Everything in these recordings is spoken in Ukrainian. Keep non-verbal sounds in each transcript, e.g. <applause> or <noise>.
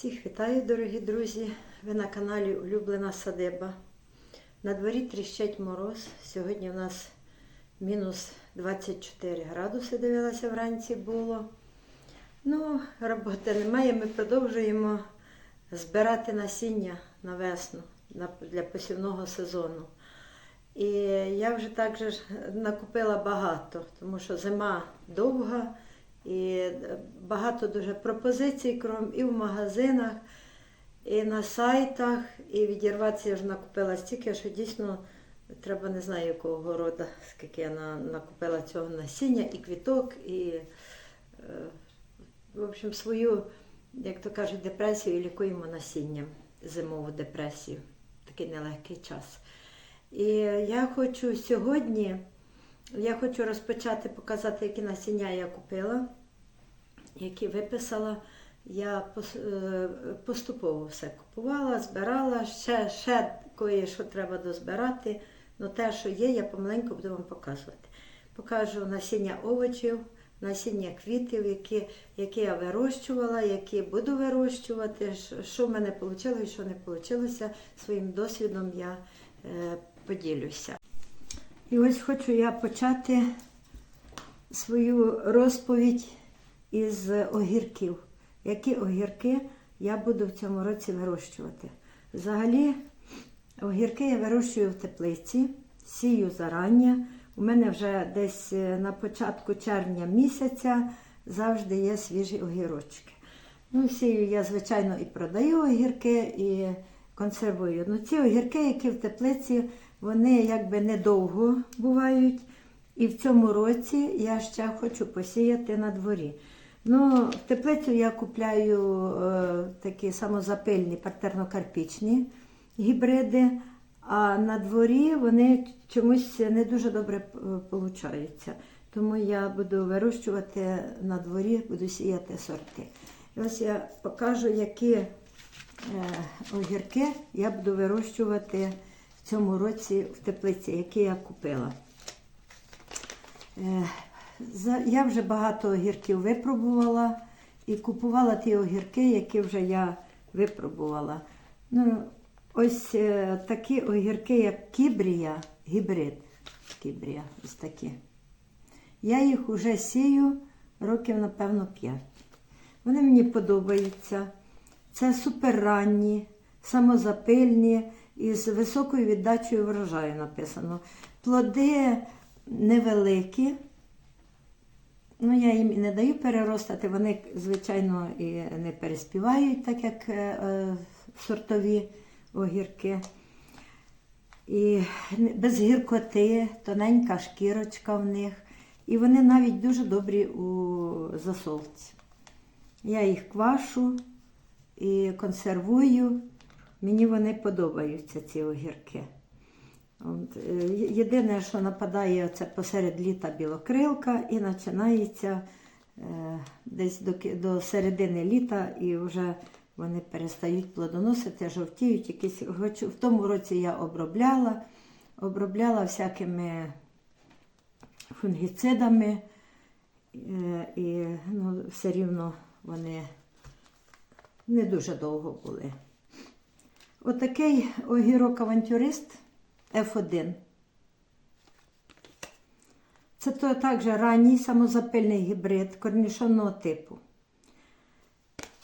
Всіх вітаю, дорогі друзі! Ви на каналі Улюблена Садиба. На дворі тріщать мороз. Сьогодні у нас мінус 24 градуси, дивилася вранці було. Ну, роботи немає. Ми продовжуємо збирати насіння на весну для посівного сезону. І я вже також накупила багато, тому що зима довга і багато дуже пропозицій кром і в магазинах, і на сайтах. І відірватися я вже накупила стільки, що дійсно треба не знаю якого города, скільки я на- накупила цього насіння, і квіток, і е, в общем, свою, як то кажуть, депресію лікуємо насінням, зимову депресію. Такий нелегкий час. І я хочу сьогодні, я хочу розпочати показати, які насіння я купила, які виписала. Я е, поступово все купувала, збирала, ще, ще кое-що треба дозбирати. Ну те, що є, я помаленьку буду вам показувати. Покажу насіння овочів, насіння квітів, які, які я вирощувала, які буду вирощувати, що- що в мене вийшло і що не вийшло. Своїм досвідом я е, поділюся. І ось хочу я почати свою розповідь із огірків. Які огірки я буду в цьому році вирощувати? Взагалі, огірки я вирощую в теплиці, сію зарання. У мене вже десь е, на початку червня місяця завжди є свіжі огірочки. Ну, сію я, звичайно, і продаю огірки, і консервую. Ну, ці огірки, які в теплиці, вони якби недовго бувають. І в цьому році я ще хочу посіяти на дворі. Ну, в теплицю я купляю е, такі самозапильні партерно-карпічні гібриди, а на дворі вони чомусь не дуже добре получаються. Тому я буду вирощувати на дворі, буду сіяти сорти. І ось я покажу, які е, огірки я буду вирощувати в цьому році в теплиці, які я купила. Е, Я вже багато огірків випробувала і купувала ті огірки, які вже я випробувала. Ну, ось е, такі огірки, як кібрія, гібрид. Кібрія, ось такі. Я їх вже сію років, напевно, 5. Вони мені подобаються. Це суперранні, самозапильні і з високою віддачею врожаю написано. Плоди невеликі. Ну, я їм і не даю переростати, вони, звичайно, і не переспівають, так як е, е, сортові огірки. І без гіркоти, тоненька шкірочка в них. І вони навіть дуже добрі у засолці. Я їх квашу і консервую. Мені вони подобаються, ці огірки. От, е, єдине, що нападає, це посеред літа білокрилка і починається е, десь до, до середини літа, і вже вони перестають плодоносити, жовтіють. Якісь, в тому році я обробляла, обробляла всякими фунгіцидами, е, і ну, все рівно вони не дуже довго були. Отакий огірок авантюрист F1. Це то також ранній самозапильний гібрид корнішонного типу.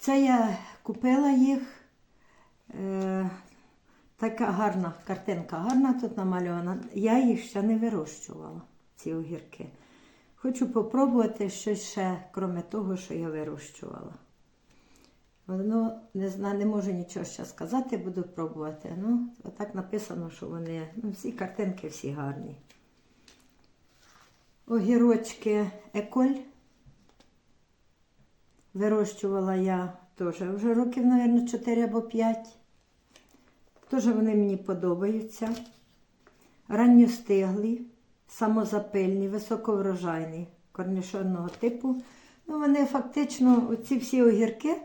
Це я купила їх. Е, така гарна картинка, гарна тут намальована. Я їх ще не вирощувала, ці огірки. Хочу попробувати щось ще, крім того, що я вирощувала. Воно не знаю, не можу нічого ще сказати, буду пробувати. Ну, отак написано, що вони, ну, всі картинки всі гарні. Огірочки Еколь. Вирощувала я теж вже років, мабуть, 4 або 5. Теж вони мені подобаються. Ранньостиглі, самозапильні, високоврожайні, корнішонного типу. Ну, вони фактично, оці всі огірки,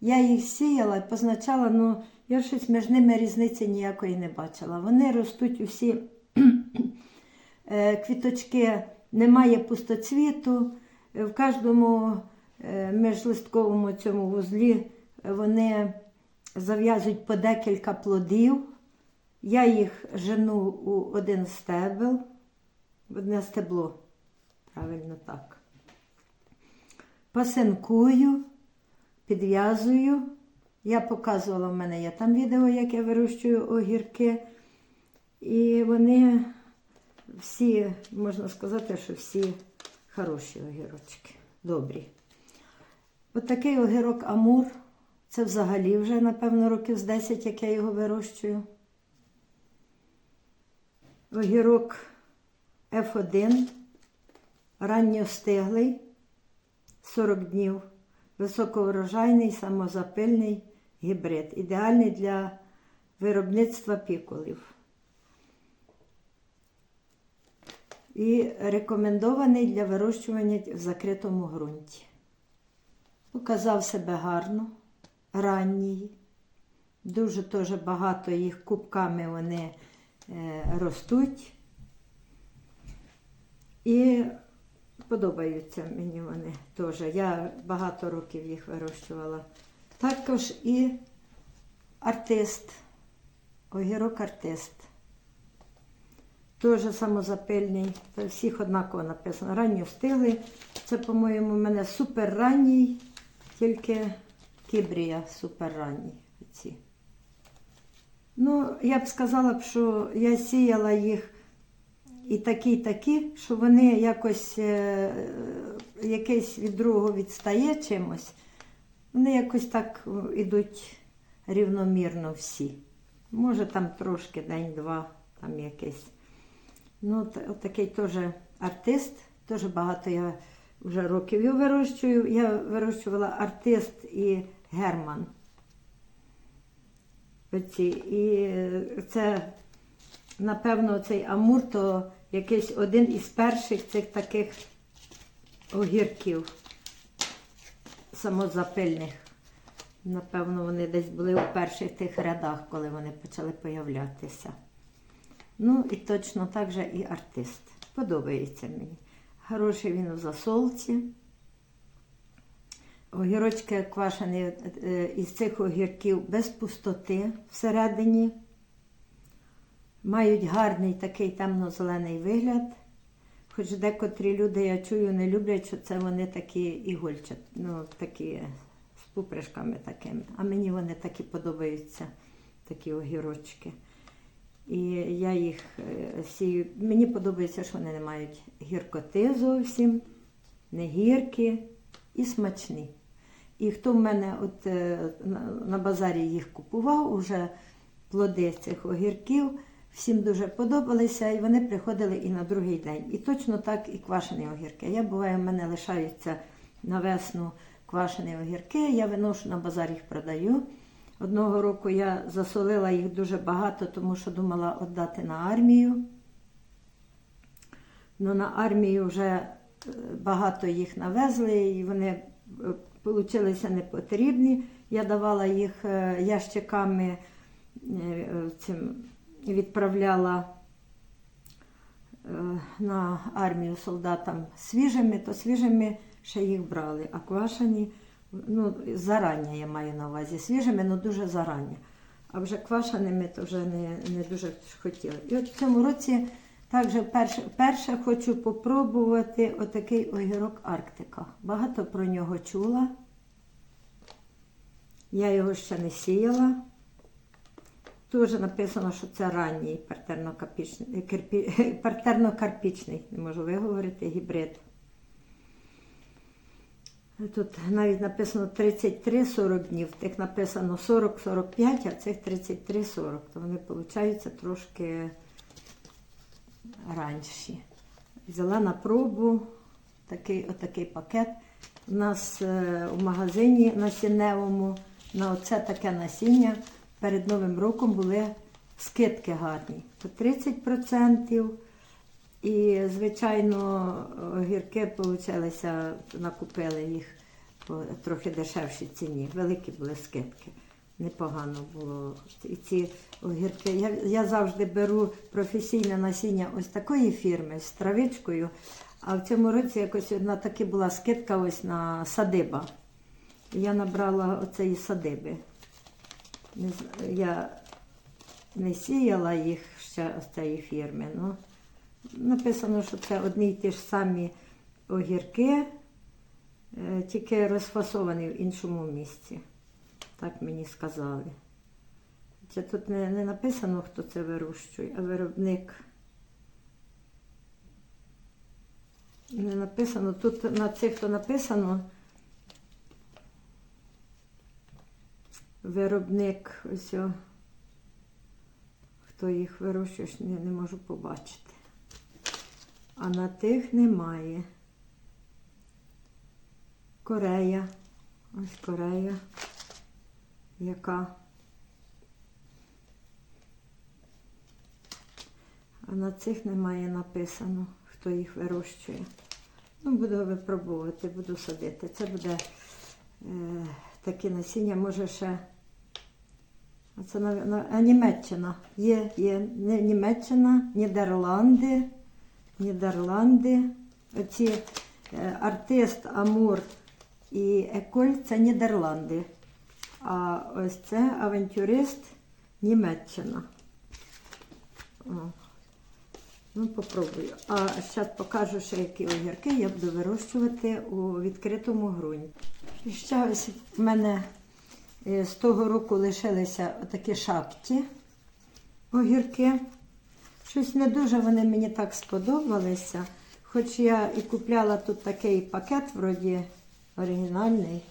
я їх сіяла і позначала, ну, я щось між ними різниці ніякої не бачила. Вони ростуть усі <clears throat> е, квіточки, немає пустоцвіту, е, в кожному е, міжлистковому цьому вузлі вони зав'язують по декілька плодів. Я їх жену у один стебел, одне стебло. Правильно так. Пасинкую, підв'язую. Я показувала в мене є там відео, як я вирощую огірки. І вони всі, можна сказати, що всі хороші огірочки, добрі. От огірок Амур. Це взагалі вже, напевно, років з 10, як я його вирощую. Огірок F1, ранньостиглий, 40 днів, високоврожайний, самозапильний гібрид, ідеальний для виробництва пікулів. І рекомендований для вирощування в закритому ґрунті. Показав себе гарно, ранній. Дуже теж багато їх кубками вони е, ростуть. І подобаються мені вони теж. Я багато років їх вирощувала. Також і артист, огірок артист. Теж самозапильний, Та всіх однаково написано. Ранньо встигли. Це, по-моєму, у мене супер ранній, тільки кібрія супер ранній. Ну, я б сказала що я сіяла їх і такі, такі, що вони якось е, якийсь від другого відстає чимось. Вони якось так ідуть рівномірно всі. Може там трошки день-два, там якийсь. Ну, такий теж артист, теж багато я вже років його вирощую. Я вирощувала артист і Герман. Оці. І е, це, напевно, цей Амур то якийсь один із перших цих таких огірків самозапильних. Напевно, вони десь були у перших тих рядах, коли вони почали появлятися. Ну і точно так же і артист. Подобається мені. Хороший він у засолці. Огірочки квашені е, із цих огірків без пустоти всередині. Мають гарний такий темно-зелений вигляд. Хоч декотрі люди, я чую, не люблять, що це вони такі ігольчат, ну, такі з пупришками такими. А мені вони такі подобаються, такі огірочки. І я їх е, сію. Мені подобається, що вони не мають гіркоти зовсім, не гіркі і смачні. І хто в мене от е, на, базарі їх купував, уже плоди цих огірків, всім дуже подобалися, і вони приходили і на другий день. І точно так і квашені огірки. Я буває, в мене лишаються на весну квашені огірки, я виношу на базар їх продаю. Одного року я засолила їх дуже багато, тому що думала віддати на армію. Ну, на армію вже е, багато їх навезли, і вони получилися непотрібні. Я давала їх е, ящиками, е, цим, відправляла е, на армію солдатам свіжими, то свіжими ще їх брали, а квашені, ну, зарання я маю на увазі, свіжими, ну дуже зарання. А вже квашеними то вже не, не дуже хотіли. І от в цьому році також перше, перше хочу попробувати отакий огірок Арктика. Багато про нього чула. Я його ще не сіяла. Теж написано, що це ранній <laughs> партерно-карпічний, не можу виговорити, гібрид. Тут навіть написано 33-40 днів, тих написано 40-45, а цих 33-40. То вони получаються трошки ранші. Взяла на пробу такий, отакий пакет. У нас е, в магазині насінневому на оце таке насіння перед Новим роком були скидки гарні. По 30%. І, звичайно, огірки получилися, накупили їх по трохи дешевшій ціні. Великі були скидки. Непогано було. І ці огірки. Я, я завжди беру професійне насіння ось такої фірми з травичкою. А в цьому році якось одна таки була скидка ось на садиба. Я набрала оцеї садиби. Не Я не сіяла їх ще з цієї фірми. Ну, написано, що це одні й ті ж самі огірки, е, тільки розфасовані в іншому місці. Так мені сказали. Це тут не, не написано, хто це вирощує, а виробник. Не написано. Тут на цих, хто написано, виробник ось. Хто їх вирощує, не, не можу побачити. А на тих немає. Корея. Ось Корея. Яка? А на цих немає написано, хто їх вирощує. Ну, буду випробувати, буду садити. Це буде е, таке насіння, може ще. Це а Німеччина. Є, є Німеччина, Нідерланди, Нідерланди. Оці е, артист Амур і Еколь це Нідерланди. А ось це авантюрист Німеччина. О. Ну, попробую. А зараз покажу ще, які огірки я буду вирощувати у відкритому ґрунті. І ще ось в мене е, з того року лишилися такі шапті огірки. Щось не дуже вони мені так сподобалися. Хоч я і купляла тут такий пакет, вроді оригінальний.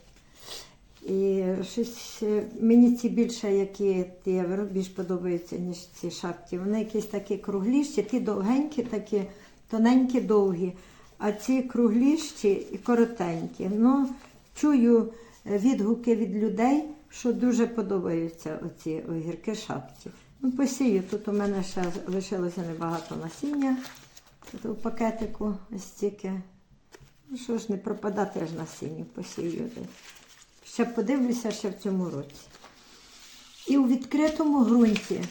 І щось е, мені ці більше, які ті більш подобаються, ніж ці шапки. Вони якісь такі кругліші, ті довгенькі, такі тоненькі, довгі, а ці кругліші і коротенькі. Ну, чую е, відгуки від людей, що дуже подобаються оці огірки шапки. Ну, посію. Тут у мене ще лишилося небагато насіння. Тут у пакетику ось стільки. Ну що ж, не пропадати ж насіння, посію. Ще подивлюся ще в цьому році. І у відкритому ґрунті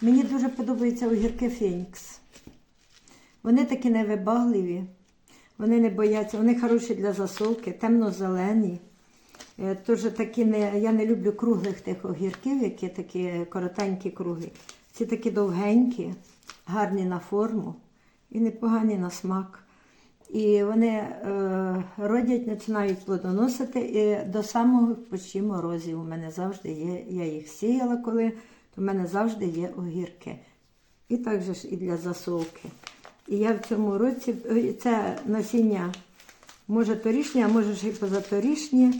мені дуже подобаються огірки Фенікс. Вони такі невибагливі, вони не бояться, вони хороші для засолки, темно-зелені. Е, Тоже такі не, я не люблю круглих тих огірків, які такі коротенькі круглі. Ці такі довгенькі, гарні на форму і непогані на смак. І вони е, родять, починають плодоносити і до самого почти морозів. У мене завжди є, я їх сіяла коли, то в мене завжди є огірки. І так же ж і для засолки. І я в цьому році, е, це насіння, може торішнє, а може ж і позаторішнє,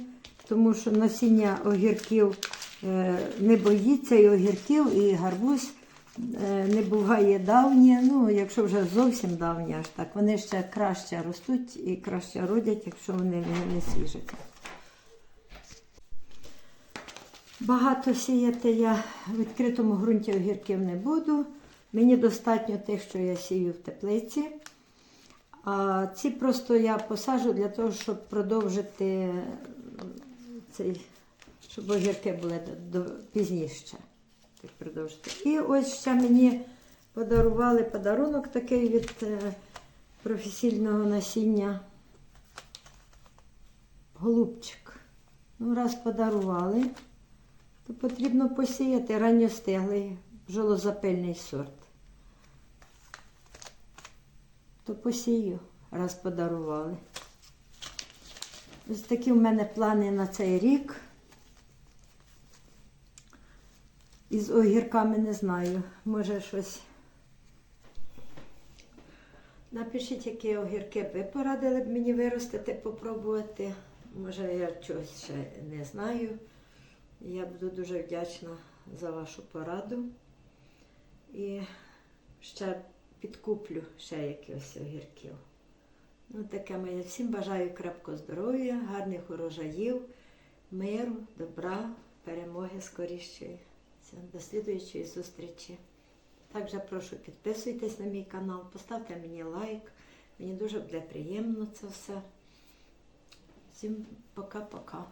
тому що насіння огірків е, не боїться і огірків, і гарбуз е, не буває давнє. Ну, якщо вже зовсім давні, аж так, вони ще краще ростуть і краще родять, якщо вони не свіжаться. Багато сіяти я в відкритому ґрунті огірків не буду. Мені достатньо тих, що я сію в теплиці. А ці просто я посаджу для того, щоб продовжити цей, щоб огірки були до, пізніше. Продовжити. І ось ще мені подарували подарунок такий від е, професійного насіння. Голубчик. Ну, раз подарували, то потрібно посіяти ранньостиглий бджолозапильний сорт. То посію, раз подарували. Ось такі в мене плани на цей рік. Із огірками не знаю. Може щось. Напишіть, які огірки ви порадили б мені виростити, попробувати. Може, я чогось ще не знаю. Я буду дуже вдячна за вашу пораду. І ще підкуплю ще якихось огірків. Ну, таке моє. Всім бажаю крепкого здоров'я, гарних урожаїв, миру, добра, перемоги скорішої. До слідуючої зустрічі. Також прошу підписуйтесь на мій канал, поставте мені лайк. Мені дуже буде приємно це все. Всім пока-пока.